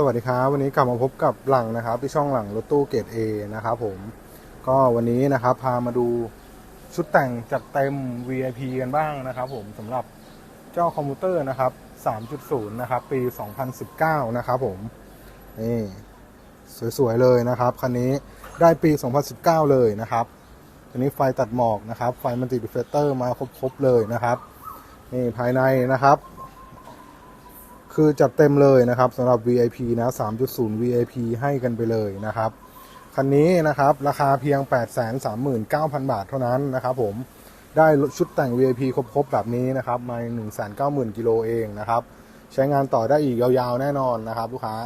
สวัสดีครับ วันนี้กลับมาพบกับหลังนะครับที่ช่องหลังรถตู้เกรด A นะครับผมก็วันนี้นะครับพามาดูชุดแต่งจัดเต็ม VIP กันบ้างนะครับผมสำหรับเจ้าคอมพิวเตอร์นะครับ 3.0 นะครับ ปี 2019 นะครับผมนี่สวย ๆ เลยนะครับ คันนี้ได้ปี 2019 เลยนะครับคันนี้ไฟตัดหมอกนะครับ ไฟมันติดิเฟเตอร์มาครบ ๆ เลยนะครับนี่ภายในนะครับ คือจัดเต็มเลยนะครับสำหรับ VIP นะ 3.0 VIP ให้กันไปเลยนะครับคันนี้นะครับราคาเพียง 839,000 บาทเท่านั้นนะครับผมได้ชุดแต่ง VIP ครบๆแบบนี้นะครับมา 190,000กิโลเองนะครับใช้งานต่อได้อีกยาวๆแน่นอนนะครับลูกค้า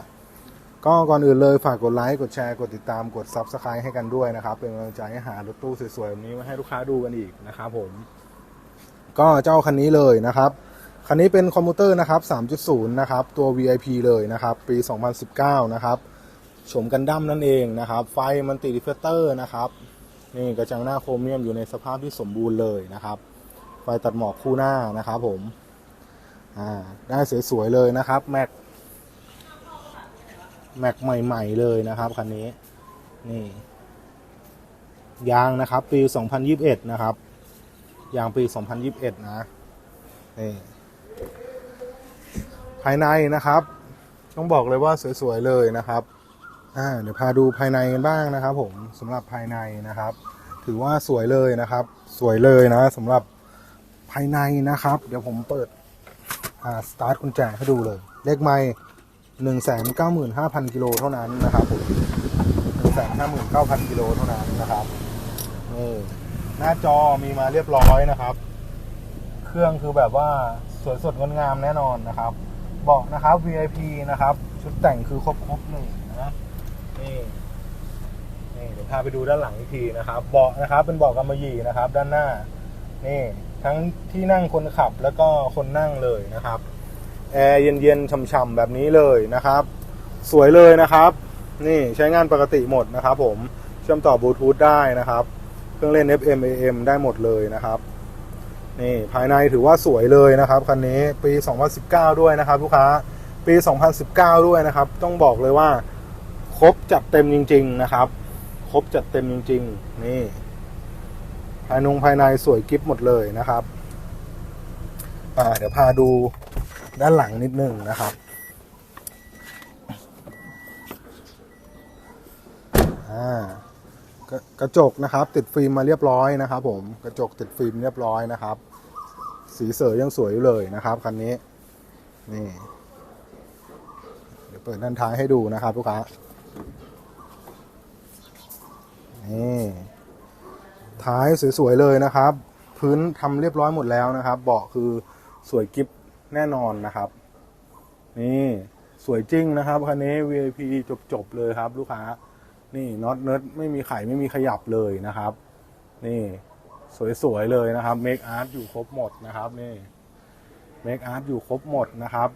ก็ก่อนอื่นเลยฝากกดไลค์กดแชร์กดติดตามกด Subscribe ให้กันด้วยนะครับ เป็นกำลังใจให้หารถตู้สวยๆแบบนี้มาให้ลูกค้าดูกันอีกนะครับผมก็เจ้าคันนี้เลยนะครับ คันนี้เป็นคอมพิวเตอร์นะครับ 3.0 นะครับ ตัว VIP เลยนะครับ ปี 2019 นะครับโฉมกันดั้มนั่นเองนะครับ ไฟมันติดิเฟเตอร์นะครับ นี่กระจังหน้าโครเมียมอยู่ในสภาพที่สมบูรณ์เลยนะครับ ไฟตัดหมอกคู่หน้านะครับผม อ่า ได้สวยๆเลยนะครับ แม็ก แม็กใหม่ๆเลยนะครับคันนี้ นี่ยางนะครับ ปี 2021 นะครับ ยางปี 2021 นะนี่ ภายในนะครับ ต้องบอกเลยว่าสวยๆเลยนะครับอ่าเดี๋ยวพาดูภายในกันบ้างนะครับ ผมสำหรับภายในนะครับ ถือว่าสวยเลยนะครับ สวยเลยนะสำหรับภายในนะครับ เดี๋ยวผมเปิดอ่าสตาร์ทกุญแจให้ดูเลย เลขไม่หนึ่งแสนเก้าหมื่นห้าพันกิโลเท่านั้นนะครับผมหนึ่งแสนห้าหมื่นเก้าพันกิโลเท่านั้นนะครับนี่หน้าจอมีมาเรียบร้อยนะครับ เครื่องคือแบบว่าสวยสดงดงามแน่นอนนะครับ บอกนะครับ VIP นะครับ ชุดแต่งคือครบครบหนึ่งนะนี่นี่เดี๋ยวพาไปดูด้านหลังอีกทีนะครับ เบาะนะครับเป็นเบาะกำมะหยี่นะครับ ด้านหน้า นี่ทั้งที่นั่งคนขับแล้วก็คนนั่งเลยนะครับแอร์เย็นๆช่ำๆแบบนี้เลยนะครับ สวยเลยนะครับ นี่ใช้งานปกติหมดนะครับ ผมเชื่อมต่อบลูทูธได้นะครับ เครื่องเล่น FM AM ได้หมดเลยนะครับ นี่ภายในถือว่าสวยเลยนะครับคันนี้ปี 2019 ด้วยนะครับ ลูกค้าปี 2019 ด้วยนะครับ ต้องบอกเลยว่า ครบจัดเต็มจริง ๆ นะครับ ครบจัดเต็มจริง ๆ นี่ ภายนงภายในสวยกิฟหมดเลยนะครับอ่าเดี๋ยวพาดูด้านหลังนิดนึงนะครับอ่า กระจกนะครับ ติดฟิล์มมาเรียบร้อยนะครับ ผมกระจกติดฟิล์มเรียบร้อยนะครับ สีเสือยังสวยอยู่เลยนะครับคันนี้นี่เดี๋ยวเปิดด้านท้ายให้ดูนะครับลูกค้านี่ท้ายสวยๆเลยนะครับ พื้นทำเรียบร้อยหมดแล้วนะครับ เบาะคือสวยกิฟแน่นอนนะครับ นี่สวยจริงนะครับคันนี้ VIP จบๆเลยครับ ลูกค้า นี่น็อตเนิร์ดไม่มีไข่ไม่มีขยับเลยนะครับ นี่สวยๆเลยนะครับเมคอาร์ตอยู่ครบหมดนะครับนี่เมคอาร์ตอยู่ครบหมดนะครับ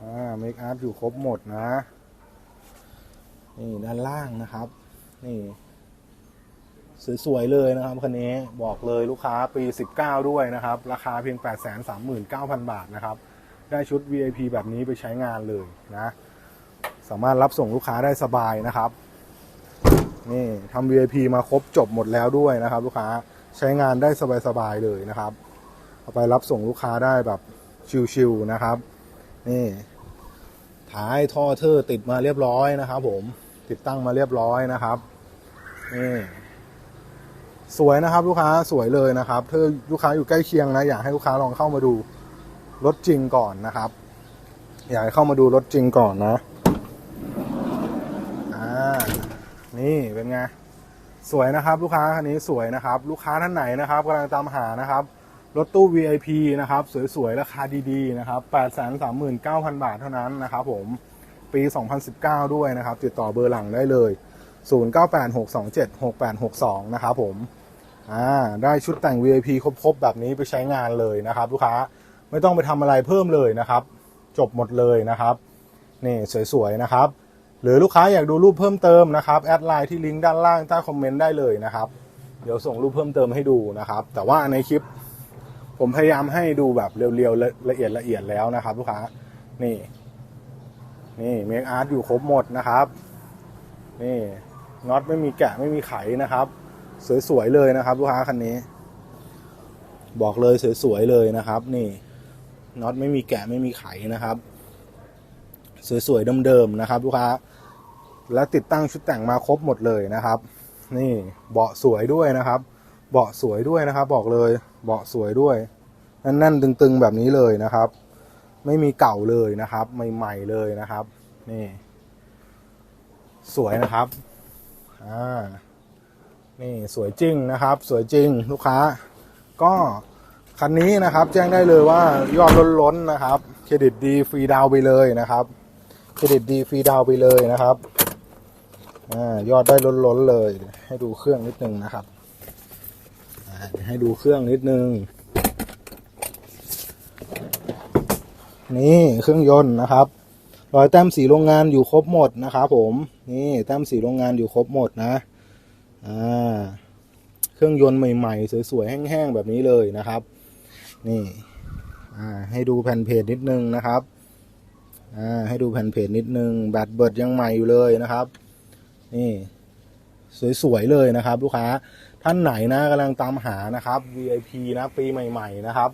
อ่าเมคอาร์ตอยู่ครบหมดนะ นี่ด้านล่างนะครับ นี่สวยๆเลยนะครับคันนี้บอกเลยลูกค้าปี 19 ด้วยนะครับ ราคาเพียง 839,000 บาทนะครับ ได้ชุด VIP แบบนี้ไปใช้งานเลยนะ สามารถรับส่งลูกค้าได้สบายนะครับ นี่ทำ VIP มาครบจบหมดแล้วด้วยนะครับ ลูกค้าใช้งานได้สบายๆเลยนะครับ เอาไปรับส่งลูกค้าได้แบบชิวๆนะครับ นี่ท้ายท่อเทอร์ติดมาเรียบร้อยนะครับ ผมติดตั้งมาเรียบร้อยนะครับนี่สวยนะครับ ลูกค้าสวยเลยนะครับถ้าลูกค้าอยู่ใกล้เคียงนะอยากให้ลูกค้าลองเข้ามาดูรถจริงก่อนนะครับ อยากให้เข้ามาดูรถจริงก่อนนะ อ่า นี่เป็นไงสวยนะครับ ลูกค้าคันนี้สวยนะครับ ลูกค้าท่านไหนนะครับกำลังตามหานะครับรถตู้ VIP นะครับ สวยๆ ราคาดีๆ นะครับ 839,000 บาทเท่านั้นนะครับผม ปี 2019 ด้วยนะครับ ติดต่อเบอร์หลังได้เลย 0986276862 นะครับผม อ่า ได้ชุดแต่ง VIP ครบๆ แบบนี้ไปใช้งานเลยนะครับ ลูกค้า ไม่ต้องไปทำอะไรเพิ่มเลยนะครับ จบหมดเลยนะครับ นี่สวยๆ นะครับ หรือลูกค้าอยากดูรูปเพิ่มเติมนะครับแอดไลน์ที่ลิงก์ด้านล่างใต้คอมเมนต์ได้เลยนะครับ เดี๋ยวส่งรูปเพิ่มเติมให้ดูนะครับ แต่ว่าในคลิป ผมพยายามให้ดูแบบเรียวๆละเอียดละเอียดแล้วนะครับ ลูกค้านี่นี่เมคอาร์ตอยู่ครบหมดนะครับนี่น็อตไม่มีแกะไม่มีไขนะครับ สวยๆเลยนะครับลูกค้าคันนี้ บอกเลยสวยๆเลยนะครับ นี่น็อตไม่มีแกะไม่มีไขนะครับ สวยๆเดิมๆนะครับ ลูกค้า และติดตั้งชุดแต่งมาครบหมดเลยนะครับ นี่เบาะสวยด้วยนะครับ เบาะสวยด้วยนะครับ บอกเลยเบาะสวยด้วยแน่นๆตึงๆแบบนี้เลยนะครับ ไม่มีเก่าเลยนะครับ ใหม่ๆเลยนะครับ นี่ สวยนะครับอ่านี่สวยจริงนะครับ สวยจริงลูกค้า ก็คันนี้นะครับแจ้งได้เลยว่ายอดล้นๆนะครับ เครดิตดีฟรีดาวไปเลยนะครับ เครดิตดีฟรีดาวไปเลยนะครับ ยอดได้ล้นๆเลย ให้ดูเครื่องนิดนึงนะครับให้ดูเครื่องนิดนึง นี่เครื่องยนต์นะครับ รอยแต้มสีโรงงานอยู่ครบหมดนะครับผม นี่แต้มสีโรงงานอยู่ครบหมดนะ อ่า เครื่องยนต์ใหม่ๆ สวยๆ แห้งๆ แบบนี้เลยนะครับ นี่ อ่า ให้ดูแผ่นเพจนิดนึงนะครับ อ่า ให้ดูแผ่นเพจนิดนึง แบตเบิดยังใหม่อยู่เลยนะครับ นี่ สวยๆเลยนะครับ ลูกค้าท่านไหนนะกำลังตามหานะครับ VIP นะปีใหม่ ๆ นะครับ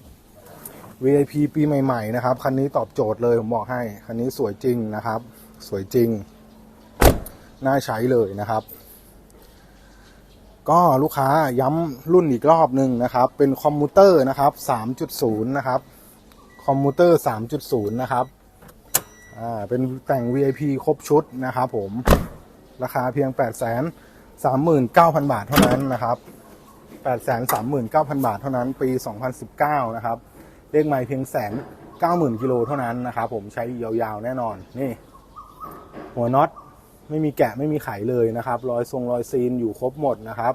VIP ปีใหม่ ๆ นะครับ คันนี้ตอบโจทย์เลยผมบอกให้ คันนี้สวยจริงนะครับ สวยจริง น่าใช้เลยนะครับ ก็ลูกค้าย้ำรุ่นอีกรอบหนึ่งนะครับ เป็นคอมมูเตอร์นะครับ 3.0 นะครับ คอมมูเตอร์ 3.0 นะครับ อ่า เป็นแต่ง VIP ครบชุดนะครับผม ราคาเพียง 8 3 9 0 0 0 บาทเท่านั้นนะครับ 8 3 9 0 0 0 บาทเท่านั้น ปี 2019 นะครับ เลขไมล์เพียงแสนเก้าหมื่นกิโลเท่านั้นนะครับ ผมใช้ยาวๆแน่นอน นี่ หัวน็อตไม่มีแกะไม่มีไขเลยนะครับ รอยทรงรอยซีนอยู่ครบหมดนะครับ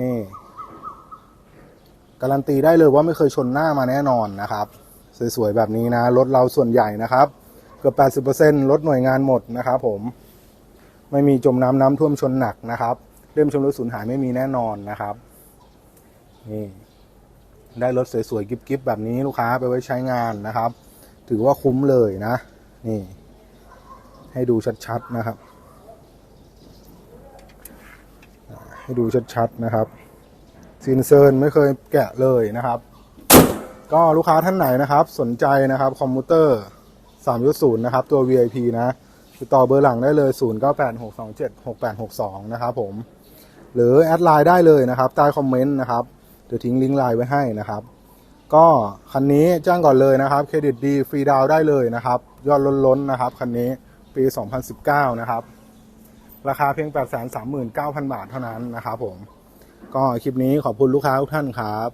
นี่ การันตีได้เลยว่าไม่เคยชนหน้ามาแน่นอนนะครับ สวยๆแบบนี้นะ รถเราส่วนใหญ่นะครับ เกือบ 80%รถหน่วยงานหมดนะครับผม ไม่มีจมน้ำน้ำท่วมชนหนักนะครับเล่มชมรถสูญหายไม่มีแน่นอนนะครับนี่ได้รถสวยๆกิ๊บๆแบบนี้ลูกค้าไปไว้ใช้งานนะครับ ถือว่าคุ้มเลยนะ นี่ ให้ดูชัดๆนะครับ ให้ดูชัดๆนะครับซินเซิร์นไม่เคยแกะเลยนะครับ ก็ลูกค้าท่านไหนนะครับ สนใจนะครับ คอมพิวเตอร์3.0 นะครับ ตัว VIP นะ ติดต่อเบอร์หลังได้เลย 0986276862 นะครับผม หรือแอดไลน์ได้เลยนะครับใต้คอมเมนต์นะครับเดี๋ยวทิ้งลิงก์ไลน์ไว้ให้นะครับ ก็คันนี้จ้างก่อนเลยนะครับเครดิตดีฟรีดาวได้เลยนะครับ ยอดล้นๆนะครับคันนี้ปี 2019 นะครับ ราคาเพียง 839,000 บาทเท่านั้นนะครับผม ก็คลิปนี้ขอบคุณลูกค้าทุกท่านครับ